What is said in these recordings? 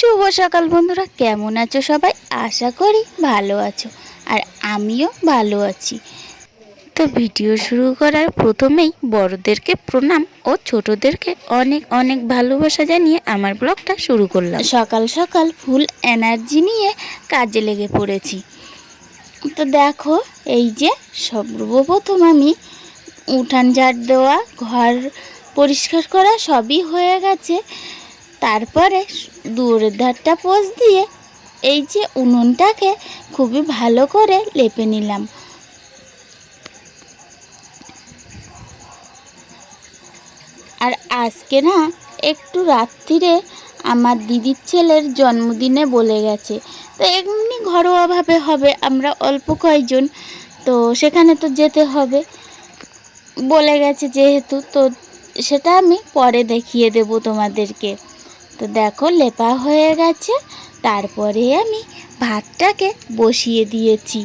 শুভ সকাল বন্ধুরা, কেমন আছো সবাই? আশা করি ভালো আছো, আর আমিও ভালো আছি। তো ভিডিও শুরু করার প্রথমেই বড়দেরকে প্রণাম ও ছোটদেরকে অনেক অনেক ভালোবাসা জানিয়ে আমার ব্লগটা শুরু করলাম। সকাল সকাল ফুল এনার্জি নিয়ে কাজে লেগে পড়েছি। তো দেখো, এই যে সর্বপ্রথম আমি উঠান ঝাড় দেওয়া, ঘর পরিষ্কার করা সবই হয়ে গেছে। তারপরে দূরের ধারটা পোষ দিয়ে এই যে উনুনটাকে খুবই ভালো করে লেপে নিলাম। আর আজকে না একটু রাত্রিরে আমার দিদির ছেলের জন্মদিনে বলে গেছে। তো এমনি ঘরোয়াভাবে হবে, আমরা অল্প কয়েকজন তো সেখানে তো যেতে হবে। বলে গেছে যেহেতু, তো সেটা আমি পরে দেখিয়ে দেব তোমাদেরকে। তো দেখো, লেপা হয়ে গেছে। তারপরে আমি ভাতটাকে বসিয়ে দিয়েছি।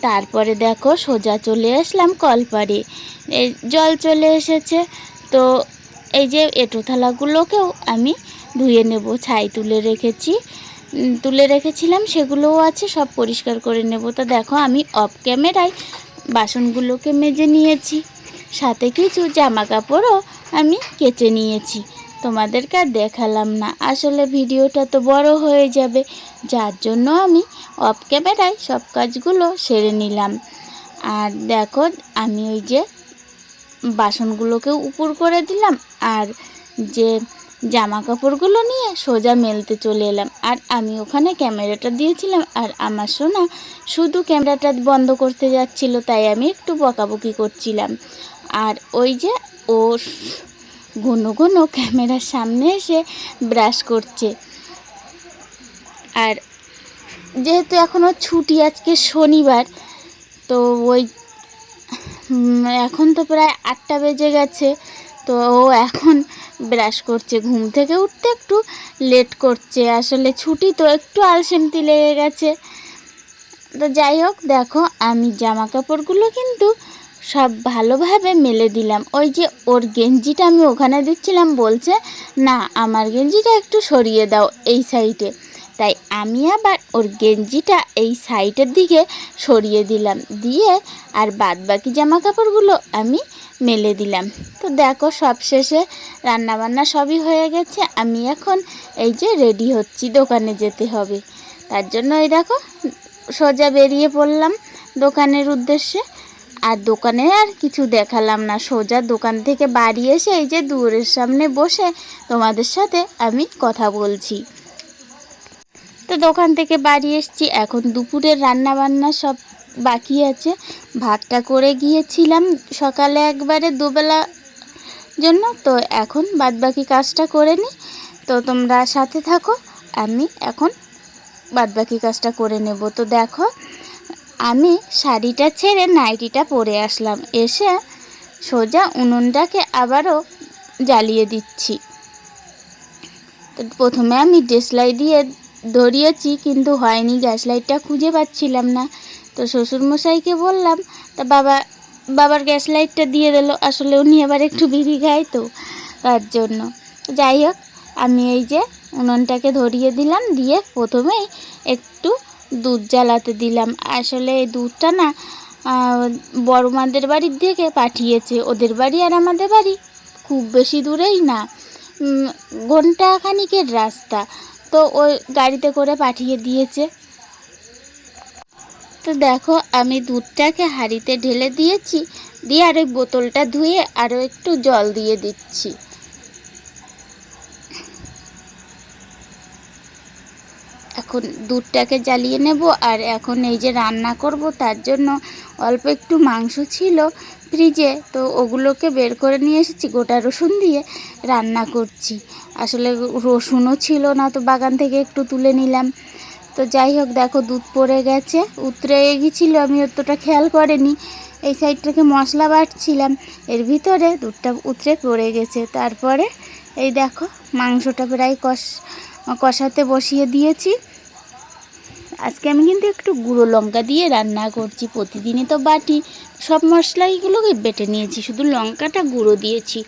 তারপরে দেখো, সোজা চলে আসলাম কলপারে এই জল চলে এসেছে। তো এই যে এঁটো থালাগুলোকেও আমি ধুয়ে নেব, ছাই তুলে রেখেছি। তুলে রেখেছিলাম, সেগুলোও আছে, সব পরিষ্কার করে নেব। তো দেখো, আমি অফ ক্যামেরায় বাসনগুলোকে মেজে নিয়েছি। সাথে কিছু জামা কাপড়ও আমি কেচে নিয়েছি। তোমাদেরকে আর দেখালাম না। আসলে ভিডিওটা তো বড় হয়ে যাবে, যার জন্য আমি অফ ক্যামেরায় সব কাজগুলো সেরে নিলাম। আর দেখো, আমি ওই যে বাসনগুলোকে উপর করে দিলাম, আর যে জামা কাপড়গুলো নিয়ে সোজা মেলতে চলে এলাম। আর আমি ওখানে ক্যামেরাটা দিয়েছিলাম, আর আমার সোনা শুধু ক্যামেরাটা বন্ধ করতে যাচ্ছিল, তাই আমি একটু বকাবকি করছিলাম। আর ওই যে ও ঘন ঘন ক্যামেরার সামনে এসে ব্রাশ করছে। আর যেহেতু এখনও ছুটি, আজকে শনিবার, তো ওই এখন তো প্রায় আটটা বেজে গেছে, তো ও এখন ব্রাশ করছে। ঘুম থেকে উঠতে একটু লেট করছে। আসলে ছুটি তো একটু আলসেমতি লেগে গেছে। তো যাই হোক, দেখো, আমি জামা কাপড়গুলো কিন্তু সব ভালোভাবে মেলে দিলাম। ওই যে ওর গেঞ্জিটা আমি ওখানে দিচ্ছিলাম, বলছে, না, আমার গেঞ্জিটা একটু সরিয়ে দাও এই সাইডে তাই আমি আবার ওর গেঞ্জিটা এই সাইডের দিকে সরিয়ে দিলাম। দিয়ে আর বাদ বাকি জামা কাপড়গুলো আমি মেলে দিলাম। তো দেখো, সব শেষে রান্নাবান্না সবই হয়ে গেছে। আমি এখন এই যে রেডি হচ্ছি দোকানে যেতে হবে। তার জন্য এই দেখো, সোজা বেরিয়ে পড়লাম দোকানের উদ্দেশ্যে। আর দোকানে আর কিছু দেখালাম না। সোজা দোকান থেকে বাড়ি এসে এই যে দুয়ারের সামনে বসে তোমাদের সাথে আমি কথা বলছি। তো দোকান থেকে বাড়ি এসেছি। এখন দুপুরের রান্না বান্না সব বাকি আছে। ভাতটা করে গিয়েছিলাম সকালে একবারে দুবেলা জন্য। তো এখন বাদ বাকি কাজটা করে নিই তো তোমরা সাথে থাকো, আমি এখন বাদ বাকি কাজটা করে নেব। তো দেখো আমি শাড়িটা ছেড়ে নাইটিটা পরে আসলাম। এসে সোজা উনুনটাকে আবারও জ্বালিয়ে দিচ্ছি। তো প্রথমে আমি ডেসলাই দিয়ে ধরিয়েছি, কিন্তু হয়নি। গ্যাস লাইটটা খুঁজে পাচ্ছিলাম না। তো শ্বশুরমশাইকে বললাম, তা বাবা, বাবার গ্যাস লাইটটা দিয়ে দিল। আসলে উনি আবার একটু বিড়ি খায় তো, তার জন্য। যাই হোক, আমি এই যে উনুনটাকে ধরিয়ে দিলাম। দিয়ে প্রথমেই একটু দুধ জ্বালাতে দিলাম। আসলে এই দুধটা না আহ, বড় মাদের বাড়ির থেকে পাঠিয়েছে। ওদের বাড়ি আর আমাদের বাড়ি খুব বেশি দূরেই না। ঘণ্টা খানিকের রাস্তা। তো ওই গাড়িতে করে পাঠিয়ে দিয়েছে। তো দেখো আমি দুধটাকে হাঁড়িতে ঢেলে দিয়েছি। দিয়ে আর ওই বোতলটা ধুয়ে আরও একটু জল দিয়ে দিচ্ছি। এখন দুধটাকে জ্বালিয়ে নেব আর এখন এই যে রান্না করব, তার জন্য অল্প একটু মাংস ছিল ফ্রিজে, তো ওগুলোকে বের করে নিয়ে এসেছি, গোটা রসুন দিয়ে রান্না করছি। আসলে রসুনও ছিল না, তো বাগান থেকে একটু তুলে নিলাম। তো যাই হোক, দেখো দুধ পড়ে গেছে, উতরে গেছিল, আমি অতটা খেয়াল করিনি। এই সাইডটাকে মশলা বাটছিলাম, এর ভিতরে দুধটা উতরে পড়ে গেছে। তারপরে এই দেখো, মাংসটা প্রায় কষ কষাতে বসিয়ে দিয়েছি। আজকে আমি কিন্তু একটু গুঁড়ো লঙ্কা দিয়ে রান্না করছি। প্রতিদিনই তো বাটি, সব মশলাইগুলোকে বেটে নিয়েছি, শুধু লঙ্কাটা গুঁড়ো দিয়েছি।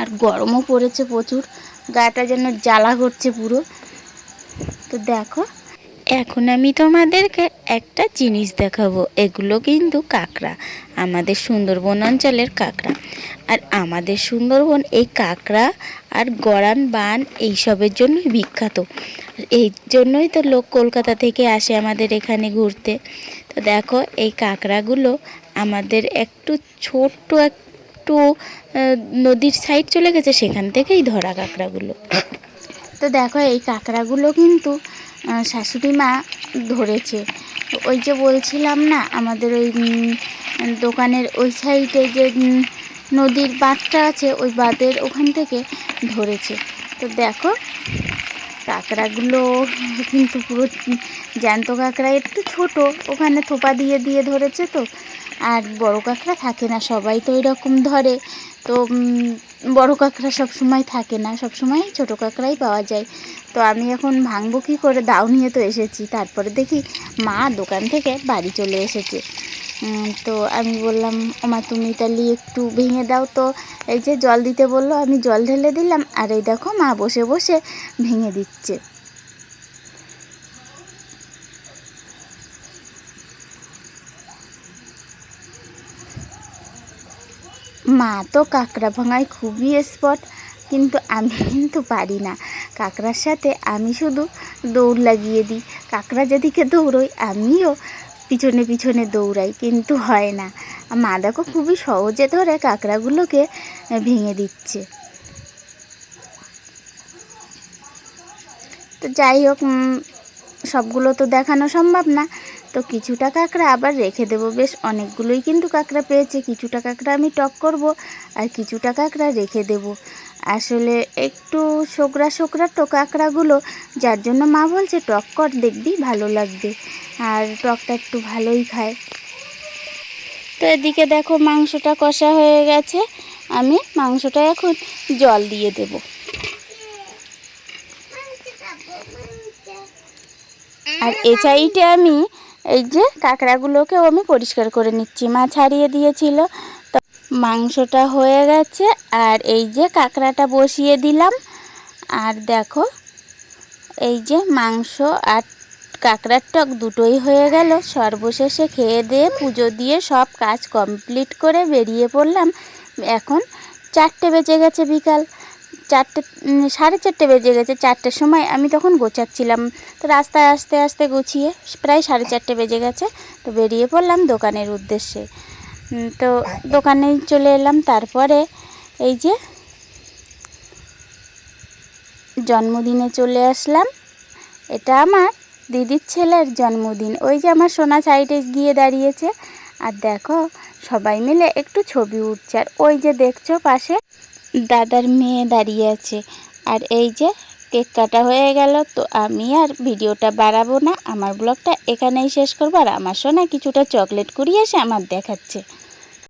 আর গরমও পড়েছে প্রচুর, গাটা যেন জ্বালা করছে পুরো। তো দেখো এখন আমি তোমাদেরকে একটা জিনিস দেখাবো। এগুলো কিন্তু কাঁকড়া, আমাদের সুন্দরবন অঞ্চলের কাঁকড়া। আর আমাদের সুন্দরবন এই কাঁকড়া আর গড়ান বান এইসবের জন্যই বিখ্যাত। এই জন্যই তো লোক কলকাতা থেকে আসে আমাদের এখানে ঘুরতে। তো দেখো, এই কাঁকড়াগুলো আমাদের একটু ছোট্ট একটু নদীর সাইড চলে গেছে, সেখান থেকেই ধরা কাঁকড়াগুলো। তো দেখো, এই কাঁকড়াগুলো কিন্তু শাশুড়ি মা ধরেছে। ওই যে বলছিলাম না, আমাদের ওই দোকানের ওই সাইডে যে নদীর বাঁধটা আছে, ওই বাঁধের ওখান থেকে ধরেছে। তো দেখো, কাঁকড়াগুলো কিন্তু পুরো জ্যান্ত কাঁকড়া। একটু ছোট, ওখানে থোপা দিয়ে দিয়ে ধরেছে তো। আর বড় কাঁকড়া থাকে না, সবাই তো এরকম ধরে। তো বড় কাঁকড়া সব সময় থাকে না সব সময় ছোট কাঁকড়াই পাওয়া যায়। তো আমি এখন ভাঙবো কী করে? দাও নিয়ে তো এসেছি। তারপরে দেখি মা দোকান থেকে বাড়ি চলে এসেছে। তো আমি বললাম, ওমা, তুমি তাহলে একটু ভেঙে দাও তো। এই যে জল দিতে বলল, আমি জল ঢেলে দিলাম। আর এই দেখো মা বসে বসে ভেঙে দিচ্ছে। মা তো কাঁকড়া ভাঙায় খুবই স্পট, কিন্তু আমি কিন্তু পারি না। কাঁকড়ার সাথে আমি শুধু দৌড় লাগিয়ে দিই। কাঁকড়া যেদিকে দৌড়োই আমিও পিছনে পিছনে দৌড়াই, কিন্তু হয় না। মা দেখো খুবই সহজে ধরে কাঁকড়াগুলোকে ভেঙে দিচ্ছে। তো যাই হোক সবগুলো তো দেখানো সম্ভব না। তো কিছুটা কাঁকড়া আবার রেখে দেবো। বেশ, অনেকগুলোই কিন্তু কাঁকড়া পেয়েছে। কিছুটা কাঁকড়া আমি টক করব আর কিছুটা কাঁকড়া রেখে দেব। আসলে একটু শোকরা শোকরা তো কাঁকড়াগুলো, যার জন্য মা বলছে টক কর, দেখবি ভালো লাগবে। আর টকটা একটু ভালোই খায়। তো এদিকে দেখো মাংসটা কষা হয়ে গেছে। আমি মাংসটা এখন জল দিয়ে দেবো। আর এ আমি এই যে কাঁকড়াগুলোকেও আমি পরিষ্কার করে নিচ্ছি। মা ছাড়িয়ে দিয়েছিল। তো মাংসটা হয়ে গেছে আর এই যে কাঁকড়াটা বসিয়ে দিলাম। আর দেখো, এই যে মাংস আর কাঁকড়ার টক দুটোই হয়ে গেল। সর্বশেষে খেয়ে দিয়ে পুজো দিয়ে সব কাজ কমপ্লিট করে বেরিয়ে পড়লাম। এখন চারটে বেজে গেছে বিকাল। চারটে সাড়ে চারটে বেজে গেছে, চারটের সময় আমি তখন গোছাচ্ছিলাম। তো রাস্তায় আস্তে আস্তে গুছিয়ে প্রায় সাড়ে চারটে বেজে গেছে, তো বেরিয়ে পড়লাম দোকানের উদ্দেশ্যে। তো দোকানেই চলে এলাম, তারপরে এই যে জন্মদিনে চলে আসলাম। এটা আমার দিদির ছেলের জন্মদিন। ওই যে আমার সোনা সাইডে গিয়ে দাঁড়িয়েছে। আর দেখো, সবাই মিলে একটু ছবি উঠছে। আর ওই যে দেখছ পাশে দাদার মেয়ে দাঁড়িয়ে আছে। আর এই যে কেক কাটা হয়ে গেল, তো আমি আর ভিডিওটা বাড়াবো না। আমার ব্লগটা এখানেই শেষ করব। আর আমার সোনা কিছুটা চকলেট কুড়িয়ে এসে আমার দেখাচ্ছে।